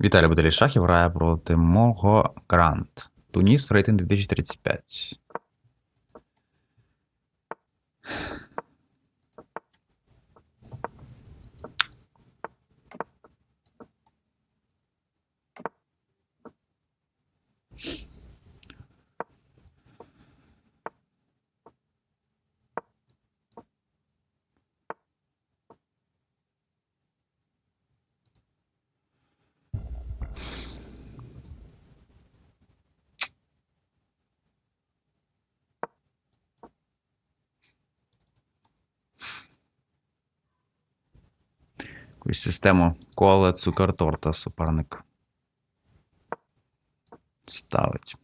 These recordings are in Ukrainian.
Віталій Баталішахів грає проти мого Грант. Туніс рейтинг 2035. Якусь систему кола цукор торта суперник. Ставить.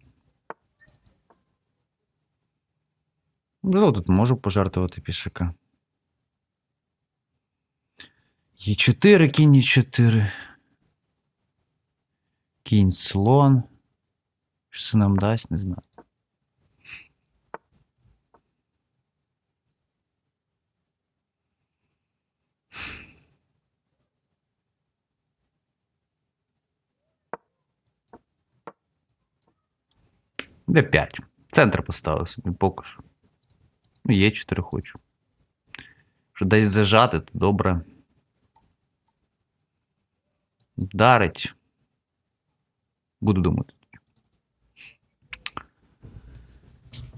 Можливо, тут можу пожертвувати пішака. Є 4, кінь 4. Кінь слон. Що це нам дасть, не знаю. Де 5. Центр поставив собі поки що. Ну, є 4 хочу. Що десь зажати, то добре. Вдарить. Буду думати.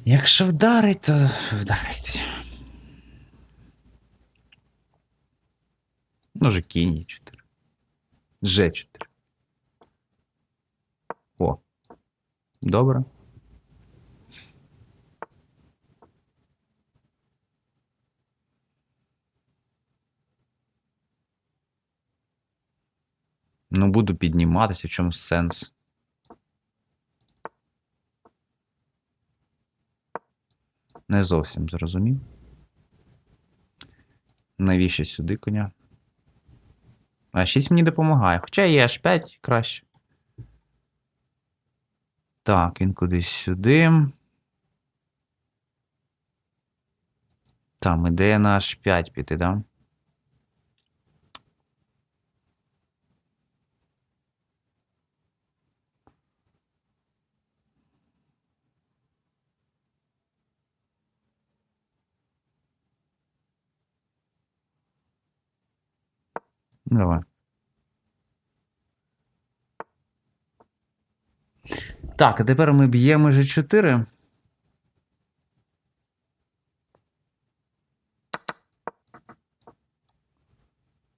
Якщо вдарить, то вдарить. Може, кінь є 4. Ж 4. О. Добре. Ну, буду підніматися, в чому сенс. Не зовсім зрозумів. Навіщо сюди коня? А 6 мені допомагає. Хоча є аж 5 краще. Так, він кудись сюди. Там ідея на аж 5 піти, да? Давай. Так, а тепер ми б'ємо G4.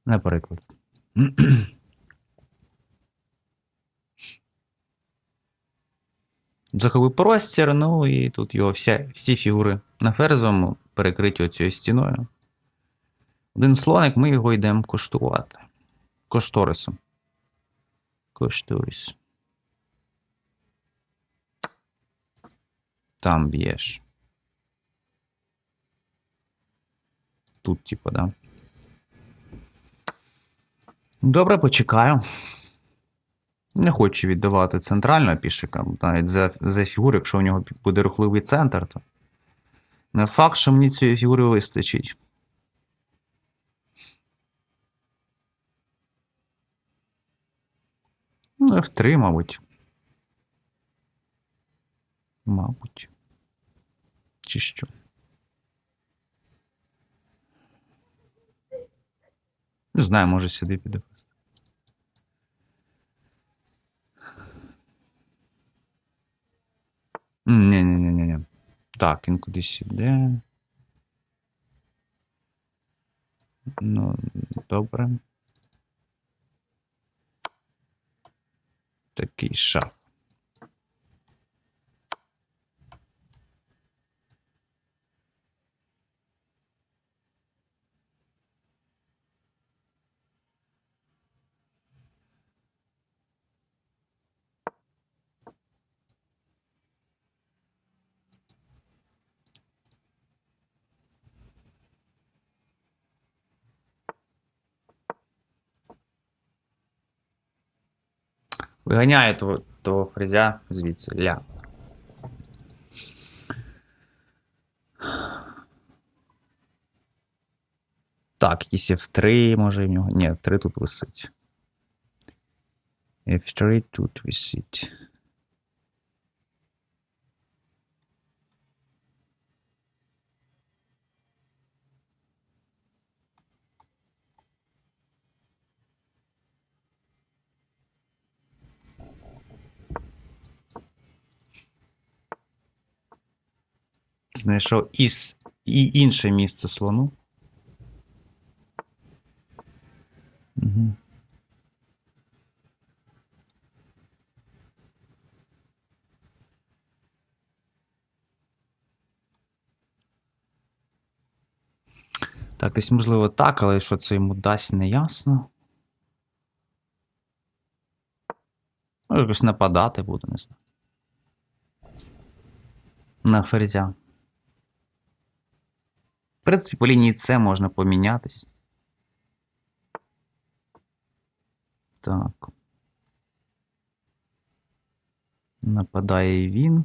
Наприклад. Заховий простір, ну і тут його вся, всі фігури на ферзом перекриті оцією стіною. Один слоник, ми його йдемо коштувати. Кошторисом. Кошторис. Там б'єш. Тут, типу, да. Добре, почекаю. Не хочу віддавати центрального пішика, навіть за, за фігуру, якщо у нього буде рухливий центр, то не факт, що мені цієї фігури вистачить. Ну, F3, мабуть. Мабуть. Чи що? Не знаю, може сюди піде. просто. Ні-ні-ні-ні. Так, він кудись іде. Ну, добре. Такий шах. Виганяю того, того фрезя звідси. Ля. Так, якийсь F3, може в нього. Ні, F3 тут висить. F3 тут висить. Знайшов із, і інше місце слону. Угу. Так, десь можливо так, але що це йому дасть, не ясно. Якось нападати буде, не знаю. На ферзя. Принципі, по лінії С можна помінятись. Так. Нападає він.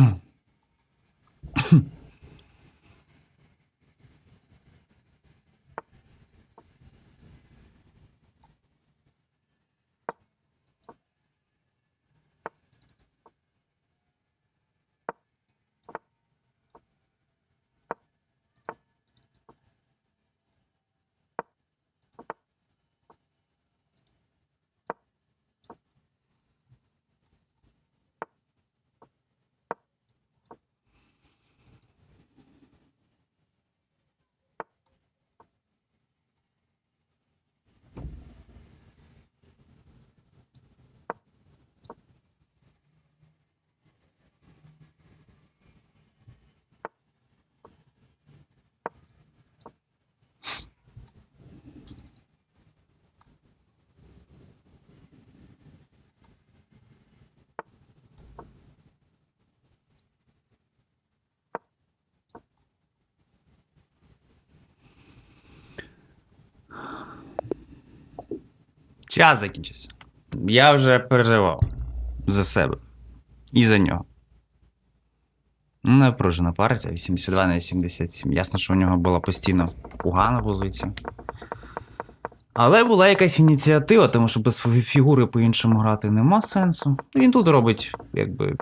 Час закінчився. Я вже переживав за себе і за нього. Напружена партія, 82 на 77. Ясно, що у нього була постійно погана позиція. Але була якась ініціатива, тому що без фігури по-іншому грати нема сенсу. Він тут робить, якби.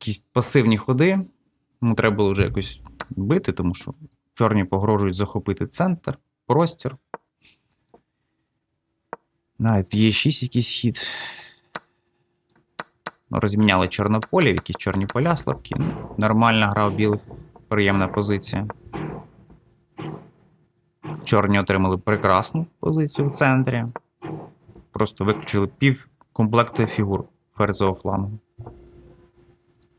Якісь пасивні ходи. Йому треба було вже якось бити, тому що чорні погрожують захопити центр, простір. Навіть є 6 якийсь хід. Розміняли чорнополі, якісь чорні поля слабкі. Ну, Нормальна гра у білих. Приємна позиція. Чорні отримали прекрасну позицію в центрі. Просто виключили пів комплекти фігур ферзового флангу.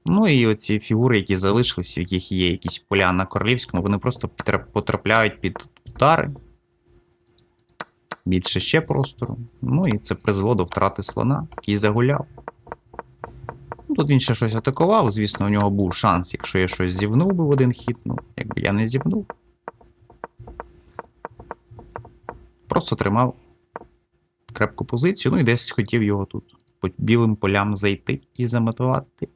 Ну і оці фігури, які залишились, в яких є якісь поля на королівському, вони просто потрапляють під удари. Більше ще простору. Ну і це призвело до втрати слона, який загуляв. Ну, Тут він ще щось атакував. Звісно, у нього був шанс, якщо я щось зівнув би в один хід. Ну, якби я не зівнув. Просто тримав крепку позицію, ну і десь хотів його тут по білим полям зайти і замотувати.